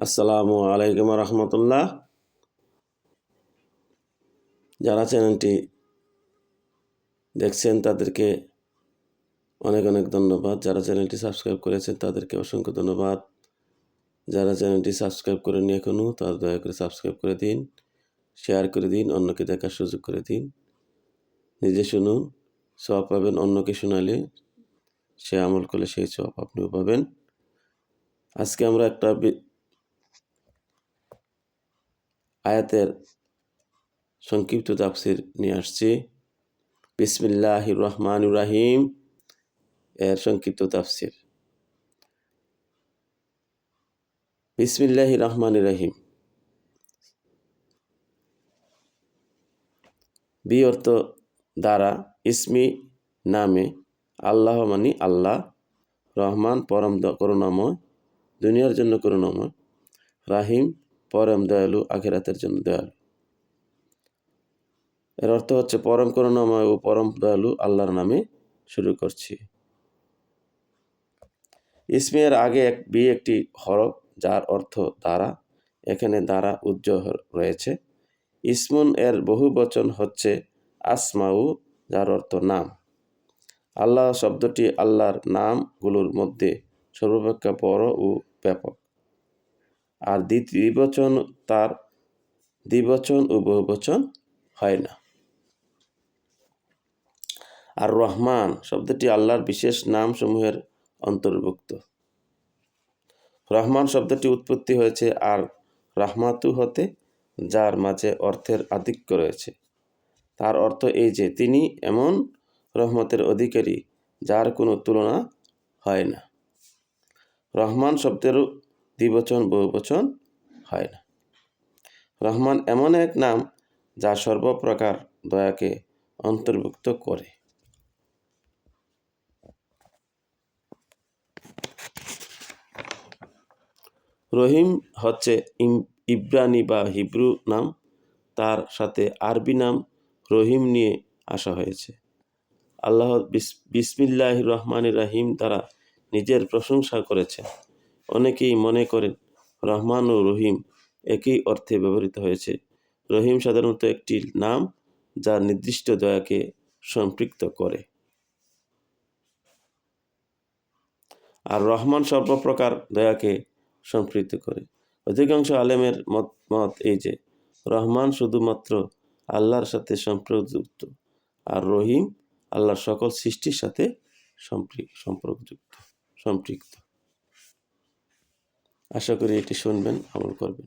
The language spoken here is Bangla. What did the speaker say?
আসসালামু আলাইকুম রহমতুল্লাহ। যারা চ্যানেলটি দেখছেন, তাদেরকে অনেক অনেক ধন্যবাদ। যারা চ্যানেলটি সাবস্ক্রাইব করেছেন, তাদেরকে অসংখ্য ধন্যবাদ। যারা চ্যানেলটি সাবস্ক্রাইব করেনি এখনও তারা দয়া করে সাবস্ক্রাইব করে দিন, শেয়ার করে দিন, অন্যকে দেখার সুযোগ করে দিন। নিজে শুনুন সব পাবেন অন্যকে শোনালে। সে আমল করলে সেই সব আপনিও পাবেন। আজকে আমরা একটা আয়াতের সংক্ষিপ্ত তাফসির নিয়ে আসছি। বিসমিল্লাহ রহমান রাহিম এর সংক্ষিপ্ত তাফসির। বিসমিল্লাহ রহমান রাহিম। বি অর্থ দ্বারা ইসমি নামে আল্লাহ মানি আল্লাহ, রহমান, পরম করুণাময়, দুনিয়ার জন্য করুণাময়, রাহিম পরম দয়ালু আখেরাতের জন্য দয়ালু। এর অর্থ হচ্ছে পরম করুণাময় ও পরম দয়ালু আল্লাহর নামে শুরু করছি। ইসমিয়ের আগে এক বি একটি হরফ, যার অর্থ দ্বারা। এখানে দ্বারা উজ্জ্বল রয়েছে। ইসমুন এর বহু বচন হচ্ছে আসমাউ, যার অর্থ নাম। আল্লাহ শব্দটি আল্লাহর নামগুলোর মধ্যে সর্বাপেক্ষা বড় ও ব্যাপক। আর দ্বিবচন তার দ্বিবচন ও বহুবচন হয় না। আর রহমান শব্দটি আল্লাহর বিশেষ নামসমূহের অন্তর্ভুক্ত। রহমান শব্দটি উৎপত্তি হয়েছে আর রাহমাতু হতে, যার মাঝে অর্থের আধিক্য রয়েছে। তার অর্থ এই যে, তিনি এমন রহমতের অধিকারী, যার কোনো তুলনা হয় না। রহমান শব্দেরও দ্বিবচন, বহুবচন হয় না। রহমান এমন এক নাম যা সর্বপ্রকার দয়াকে অন্তর্ভুক্ত করে। রহিম হচ্ছে ইব্রানি বা হিব্রু নাম। তার সাথে আরবি নাম রহিম নিয়ে আসা হয়েছে। আল্লাহ বিস- বিসমিল্লাহ রহমান রাহিম দ্বারা নিজের প্রশংসা করেছেন। অনেকেই মনে করেন রহমান ও রহিম একই অর্থে ব্যবহৃত হয়েছে। রহিম সাধারণত একটি নাম যা নির্দিষ্ট দয়াকে সম্পৃক্ত করে। আর রহমান সর্বপ্রকার দয়াকে সম্পৃক্ত করে। অধিকাংশ আলেমের মত মত এই যে, রহমান শুধুমাত্র আল্লাহর সাথে সম্পর্কযুক্ত আর রহিম আল্লাহর সকল সৃষ্টির সাথে সম্পৃ- সম্পর্কযুক্ত, সম্পৃক্ত। আশা করি এটি শুনবেন আমল করবেন।